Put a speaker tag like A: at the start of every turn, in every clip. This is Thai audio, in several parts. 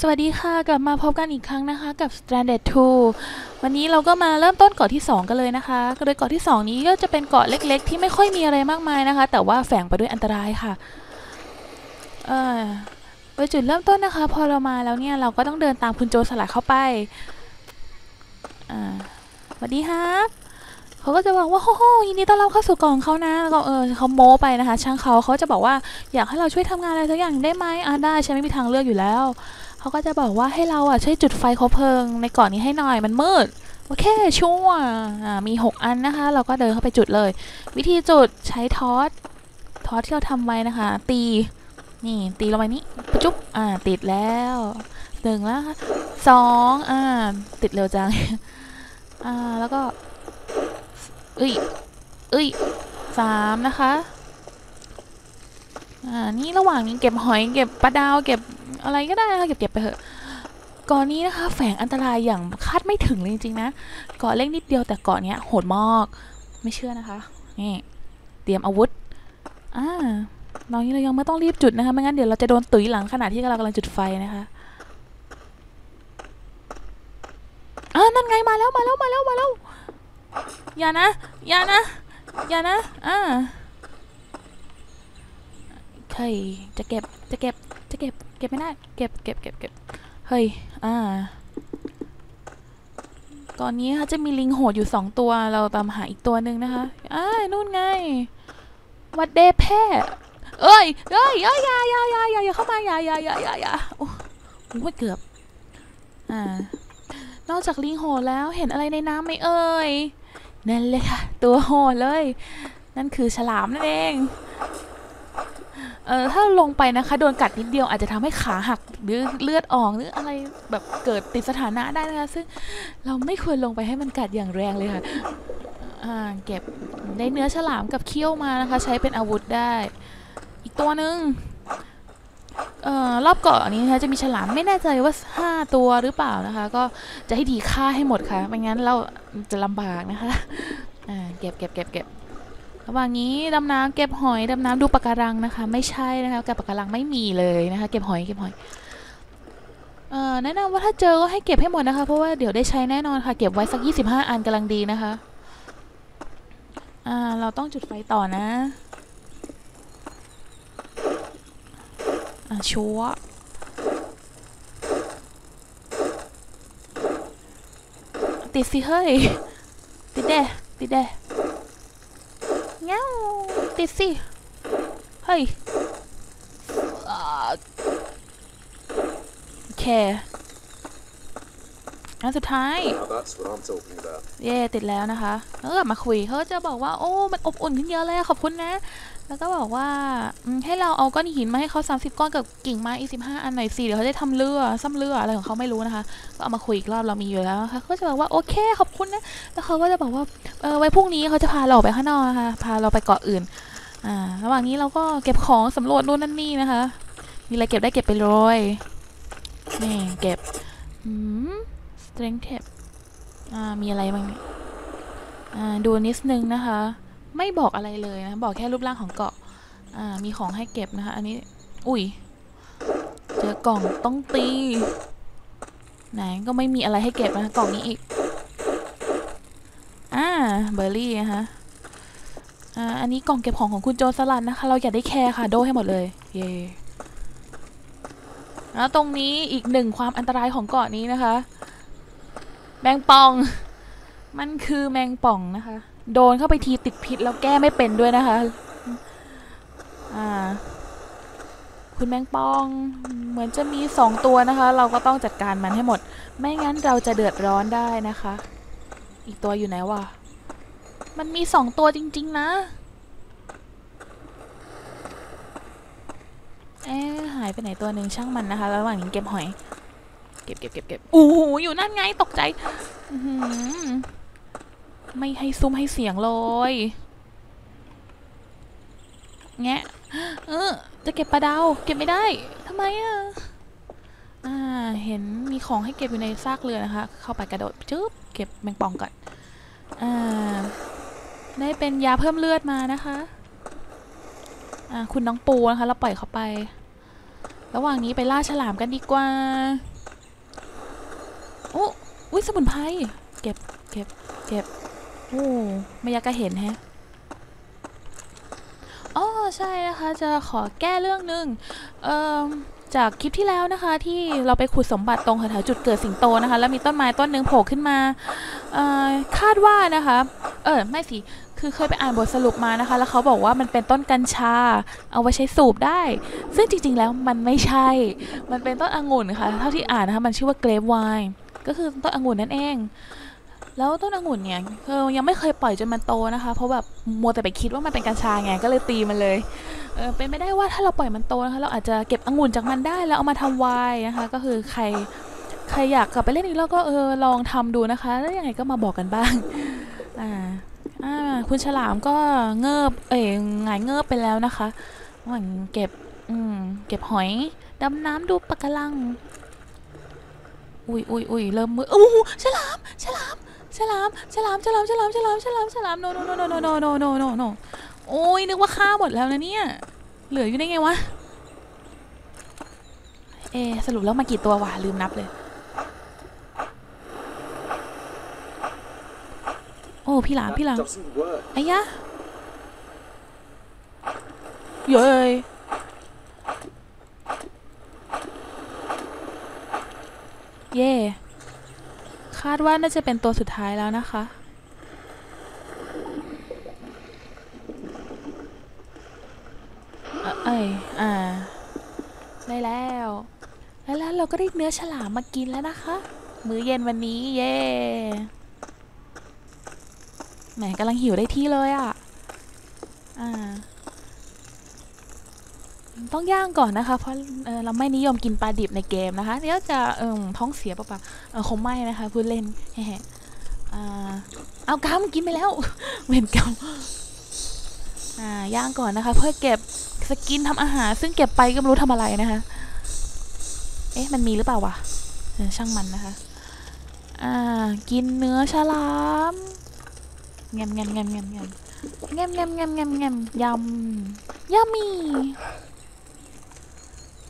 A: สวัสดีค่ะ กลับมาพบกันอีกครั้งนะคะกับ Stranded 2 วันนี้เราก็มาเริ่มต้นเกาะที่ 2 กันเลยนะคะโดยเกาะที่ 2 นี้ก็จะเป็นเกาะเล็กๆ ที่ไม่ค่อยมีอะไรมากมายนะคะ แต่ว่าแฝงไปด้วยอันตรายค่ะเออโดยจุดเริ่มต้นนะคะ พอเรามาแล้วเนี่ยเราก็ต้องเดินตามคุณโจรสลัดเข้าไปอ่าสวัสดีครับเขาก็จะบอกว่าโอ้โหยินดีต้อนรับเข้าสู่เกาะของเขานะแล้วก็เออเขาโม้ไปนะคะ ช่างเขาเขาจะบอกว่าอยากให้เราช่วยทำงานอะไรสักอย่างได้ไหมอ่าได้ฉันไม่มีทางเลือกอยู่แล้ว เขาก็จะบอกว่าให้เราอะช่วยจุดไฟคบเพลิงในเกาะนี้ให้หน่อยมันมืดโอเคชัวอ่ามี 6 อันนะคะ เราก็เดินเข้าไปจุดเลย วิธีจุดใช้ทอสทอสที่เราทำไว้นะคะ ตีนี่ตีลงไปนี้ปะจุ๊บอ่าติดแล้วหนึ่งแล้วสองอ่าติดเร็วจังอ่าแล้วก็เอ้ยเอ้ยสามนะคะอ่านี่ระหว่างนี้เก็บหอยเก็บปลาดาวเก็บ อะไรก็ได้นะคะเก็บๆไปเถอะเกาะนี้นะคะ แฝงอันตรายอย่างคาดไม่ถึงเลยจริงๆนะเกาะเล็กนิดเดียวแต่เกาะเนี้ยโหดมากไม่เชื่อนะคะนี่เตรียมอาวุธอ่าตอนนี้เรายังไม่ต้องรีบจุดนะคะไม่งั้นเดี๋ยวเราจะโดนตุ๋ยหลังขณะที่เรากำลังจุดไฟนะคะอ่านั่นไงมาแล้วมาแล้วมาแล้วมาแล้วอย่านะอย่านะอย่านะอ่าใช่จะเก็บจะเก็บจะเก็บ ก็บไม่ได้ เก็บเก็บเก็บเก็บเฮ้ย อ่า ก่อนนี้ค่ะจะมีลิงโหดอยู่สองตัว เราตามหาอีกตัวหนึ่งนะคะอ้ายนู่นไง วัดเดแพ่เอ้ยเอ้ยเอ้ยอย่าอย่าอย่าอย่าอย่าเข้ามาอย่าอย่าอย่าอย่าอย่าโอ้โหเกือบ อ่า นอกจากลิงโหดแล้วเห็นอะไรในน้ำไหมเอ่ยนั่นเลยค่ะ ตัวโหดเลย นั่นคือฉลามนั่นเอง เออถ้าลงไปนะคะโดนกัดนิดเดียวอาจจะทำให้ขาหักหรือเลือดออกหรืออะไรแบบเกิดติดสถานะได้นะคะ ซึ่งเราไม่ควรลงไปให้มันกัดอย่างแรงเลยค่ะอ่าเก็บได้เนื้อฉลามกับเขี้ยวมานะคะ ใช้เป็นอาวุธได้ อีกตัวหนึ่งเอ่อรอบเกาะนี้นะคะจะมีฉลามไม่แน่ใจว่าห้าตัวหรือเปล่านะคะ ก็จะให้ดีฆ่าให้หมดค่ะไม่งั้นเราจะลำบากนะคะอ่าเก็บเก็บเก็บเก็บ ระหว่างนี้ดำน้ำเก็บหอยดำน้ำดูปะการังนะคะ ไม่ใช่นะคะกับปะการังไม่มีเลยนะคะ เก็บหอยเก็บหอยเอ่อแนะนำว่าถ้าเจอก็ให้เก็บให้หมดนะคะ เพราะว่าเดี๋ยวได้ใช้แน่นอนค่ะ เก็บไว้สัก 25 อันกำลังดีนะคะอ่าเราต้องจุดไฟต่อนะอ่าชัวติดสิเฮ้ย ติดเด้ติดเด้ เงี้ยวติดสิเฮ้ย อ่าโอเคอันสุดท้าย
B: Now that's what I'm talking about.
A: เย่ติดแล้วนะคะแล้วก็กลับมาคุยเขาก็จะบอกว่าโอ้ มันอบอุ่นขึ้นเยอะเลยอะขอบคุณนะ แล้วก็บอกว่าอืมให้เราเอาก้อนหินมาให้เขา30 ก้อนกับกิ่งไม้อีก15อันหน่อยสิเดี๋ยวเขาจะทำเรือซ่อมเรืออะไรของเขาไม่รู้นะคะ ก็เอามาคุยอีกรอบเรามีอยู่แล้วนะคะเขาก็จะบอกว่าโอเคขอบคุณนะ แล้วเขาก็จะบอกว่าเออไว้พรุ่งนี้เขาจะพาเราออกไปข้างนอกนะคะ พาเราไปเกาะอื่น อ่า ระหว่างนี้เราก็เก็บของสำรวจนู่นนั่นนี่นะคะ มีอะไรเก็บได้เก็บไปเลยนี่เก็บอืม strength tape อ่ามีอะไรบ้างเนี่ยอ่าดูนิดนึงนะคะ ไม่บอกอะไรเลยนะ บอกแค่รูปร่างของเกาะอ่ามีของให้เก็บนะคะ อันนี้ อุ้ย เจอกล่องต้องตี ไหนก็ไม่มีอะไรให้เก็บนะคะ กล่องนี้อีก อ่า เบอร์รี่นะคะอ่าอันนี้กล่องเก็บของของคุณโจสลัดนะคะ เราอยากได้แคร์ค่ะ โดให้หมดเลย เย่แล้วตรงนี้อีกหนึ่งความอันตรายของเกาะนี้นะคะ แมงป่อง มันคือแมงป่องนะคะ โดนเข้าไปทีติดพิษแล้วแก้ไม่เป็นด้วยนะคะ อ่า คุณแมงป่อง เหมือนจะมีสองตัวนะคะ เราก็ต้องจัดการมันให้หมด ไม่งั้นเราจะเดือดร้อนได้นะคะ อีกตัวอยู่ไหนวะ มันมีสองตัวจริง ๆ นะ เอ๊หายไปไหนตัวหนึ่งช่างมันนะคะ ระหว่างนี้เก็บหอย เก็บเก็บเก็บเก็บโอ้โหอยู่นั่นไงตกใจไม่ให้ซุ้มให้เสียงเลยแงะเออจะเก็บปลาดาวเก็บไม่ได้ทำไมอะอ่าเห็นมีของให้เก็บอยู่ในซากเรือนะคะ เข้าไปกระโดดจึ๊บเก็บแมงป่องก่อนอ่าได้เป็นยาเพิ่มเลือดมานะคะอ่าคุณน้องปูนะคะเราปล่อยเขาไประหว่างนี้ไปล่าฉลามกันดีกว่า โอ้อุ้ยสมุนไพรเก็บเก็บเก็บโอ้ไม่อยากจะเห็นแฮะอ๋อใช่นะคะจะขอแก้เรื่องหนึ่งเอ่อจากคลิปที่แล้วนะคะ ที่เราไปขุดสมบัติตรงแถวๆจุดเกิดสิงโตนะคะ แล้วมีต้นไม้ต้นหนึ่งโผล่ขึ้นมาคาดว่านะคะ เออไม่สิคือเคยไปอ่านบทสรุปมานะคะ แล้วเขาบอกว่ามันเป็นต้นกัญชา เอาไว้ใช้สูบได้ ซึ่งจริงๆแล้วมันไม่ใช่ มันเป็นต้นองุ่นค่ะเท่าที่อ่านนะคะมันชื่อว่าเกรฟไวน์ ก็คือต้นองุ่นนั่นเอง แล้วต้นองุ่นเนี่ยเออยังไม่เคยปล่อยจนมันโตนะคะ เพราะแบบมัวแต่ไปคิดว่ามันเป็นกัญชาไงก็เลยตีมันเลยเออเป็นไม่ได้ว่าถ้าเราปล่อยมันโตนะคะเราอาจจะเก็บองุ่นจากมันได้แล้วเอามาทำไวน์นะคะ ก็คือใครใครอยากกลับไปเล่นอีกแล้วก็เออลองทำดูนะคะ แล้วยังไงก็มาบอกกันบ้างอ่าอ่าคุณฉลามก็เงิบเอ๋ยหงายเงิบไปแล้วนะคะหว่างเก็บอืมเก็บหอยดำน้ำดูปะการัง อุ้ยอุ้ยอุ้ยเริ่มมืออู้หูฉลามฉลามฉลามฉลามฉลามฉลามฉลามฉลามฉลามโนโนโนโนโนโนโนโนโนโนโอ้ยนึกว่าฆ่าหมดแล้วนะเนี่ย เหลืออยู่ได้ไงวะ เอะสรุปแล้วมากี่ตัววะลืมนับเลย โอ้พี่หลามพี่หลาม
B: doesn't work.
A: ไอ้ยะเย้ เย่ คาดว่าน่าจะเป็นตัวสุดท้ายแล้วนะคะ เอ่อเอ้ย อ่า ได้แล้วแล้ว แล้วเราก็ได้เนื้อฉลามมากินแล้วนะคะ มื้อเย็นวันนี้ เย่แหมกำลังหิวได้ที่เลยอะ อ่า ต้องย่างก่อนนะคะ เพราะเเราไม่นิยมกินปลาดิบในเกมนะคะเดี๋ยวจะเออท้องเสียเปล่าๆเออคงไม่นะคะพูดเล่นแฮะอ่เอากำกินไปแล้วเวนกำอ่าย่างก่อนนะคะ เพื่อเก็บสกินทำอาหาร ซึ่งเก็บไปก็ไม่รู้ทำอะไรนะคะ เอ๊ะมันมีหรือเปล่าวะช่างมันนะคะ อ่า กินเนื้อฉลามแงมแงมแงมแงมแงมแงมแงมแงมแงมแงมยำยำมี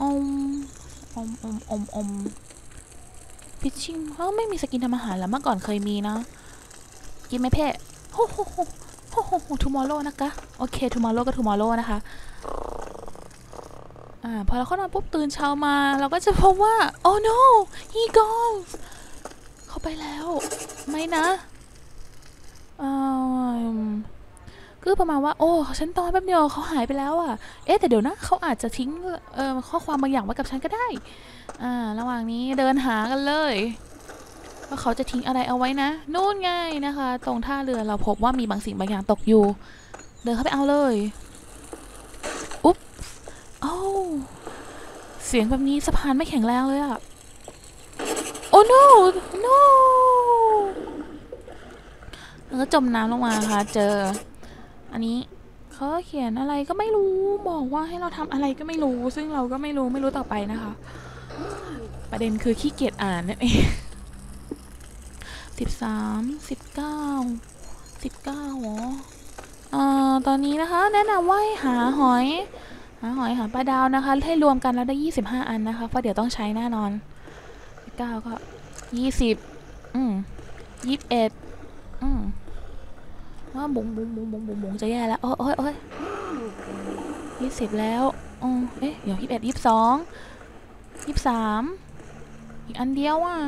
A: อมอมอมอมอมพิชชิ่งเออไม่มีสกินทำอาหารแล้วเมื่อก่อนเคยมีนะ กินไหมเพ่โฮโฮโฮโฮโฮโฮทูมอร์โลนะคะ โอเคทูมอร์โลก็ทูมอร์โลนะคะ อ่า พอเราเข้านอนปุ๊บตื่นเช้ามา เราก็จะพบว่า oh no he goes เขาไปแล้ว ไม่นะอืม คือประมาณว่าโอ้ฉันตอนแป๊บเดียวเขาหายไปแล้วอะ เอ๊ะแต่เดี๋ยวนะเขาอาจจะทิ้งเอ่อข้อความบางอย่างไว้กับฉันก็ได้ อ่า ระหว่างนี้เดินหากันเลยว่าเขาจะทิ้งอะไรเอาไว้นะนู่นไงนะคะ ตรงท่าเรือเราพบว่ามีบางสิ่งบางอย่างตกอยู่ เดินเข้าไปเอาเลยอุ๊บโอ้เสียงแบบนี้สะพานไม่แข็งแรงเลยอะโอ้ no no แล้วก็จมน้ำลงมาค่ะ เจอ อันนี้เขาเขียนอะไรก็ไม่รู้บอกว่าให้เราทำอะไรก็ไม่รู้ ซึ่งเราก็ไม่รู้ไม่รู้ต่อไปนะคะ ประเด็นคือขี้เกียจอ่านนั่นเองสิบสามสิบเก้าสิบเก้าหรอเอ่อตอนนี้นะคะ แนะนำว่าให้หาหอย หาหอยหาปลาดาวนะคะ ให้รวมกันแล้วได้ยี่สิบห้าอันนะคะเพราะเดี๋ยวต้องใช้แน่นอนสิบเก้าก็ยี่สิบอืมยี่สิบเอ็ดอืม ว่าบุ๋งบุ๋งบุ๋งบุ๋งบุ๋งบุ๋งจะแย่แล้วโอ้ยโอ้ยโอ้ยยี่สิบแล้วอ๋อเอ๊ะเดี๋ยวยี่สิบเอ็ดยี่สิบสองยี่สิบสามอีกอันเดียวอะ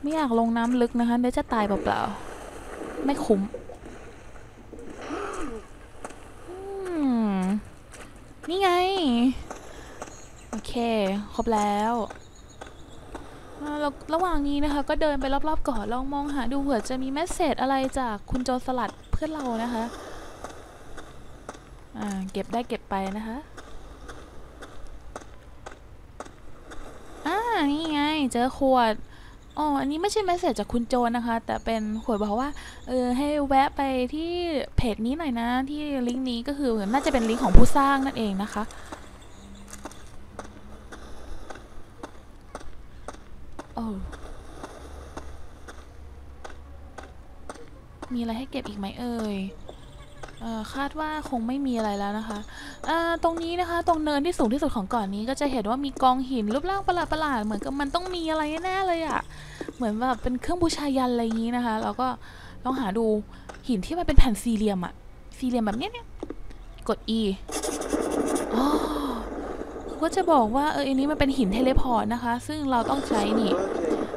A: ไม่อยากลงน้ำลึกนะคะเดี๋ยวจะตายเปล่าๆไม่คุ้มอืมนี่ไง โอเค ครบแล้ว แล้วระหว่างนี้นะคะ ก็เดินไปรอบๆก่อนลองมองหาดูเผื่อจะมีแมสเซจอะไรจากคุณโจรสลัดเพื่อนเรานะคะอ่าเก็บได้เก็บไปนะคะอ่านี่ไงเจอขวดอ๋ออันนี้ไม่ใช่แมสเซจจากคุณโจนะคะ แต่เป็นขวดบอกว่าเออให้แวะไปที่เพจนี้หน่อยนะ ที่ลิงก์นี้ก็คือน่าจะเป็นลิงก์ของผู้สร้างนั่นเองนะคะ โอ้มีอะไรให้เก็บอีกไหมเอ่ยเอ่อคาดว่าคงไม่มีอะไรแล้วนะคะอ่าตรงนี้นะคะตรงเนินที่สูงที่สุดของเก่อนนี้ก็จะเห็นว่ามีกองหินรูปร่างประหลาดๆเหมือนกับมันต้องมีอะไรแน่เลยอะเหมือนแบบเป็นเครื่องบูชายันอะไรอย่างนี้นะคะแล้วก็ลองหาดูหินที่มันเป็นแผ่นสี่เหลี่ยมอะสี่เหลี่ยมแบบเนี้ยเนี่ยกด E อ๋อ ก็จะบอกว่าเอออันนี้มันเป็นหินเทเลพอร์ตนะคะ ซึ่งเราต้องใช้นี่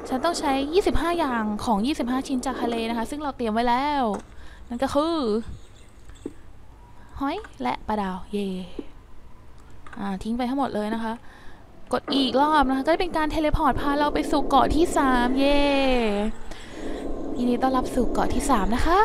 A: ฉันต้องใช้ 25 อย่างของ 25 ชิ้นจากทะเลนะคะ ซึ่งเราเตรียมไว้แล้ว นั่นก็คือหอยและปลาดาวเย่อ่าทิ้งไปทั้งหมดเลยนะคะ กดอีกรอบนะคะ ก็จะเป็นการเทเลพอร์ตพาเราไปสู่เกาะที่ 3 เย่ยินดีต้อนรับสู่เกาะที่ 3 นะคะ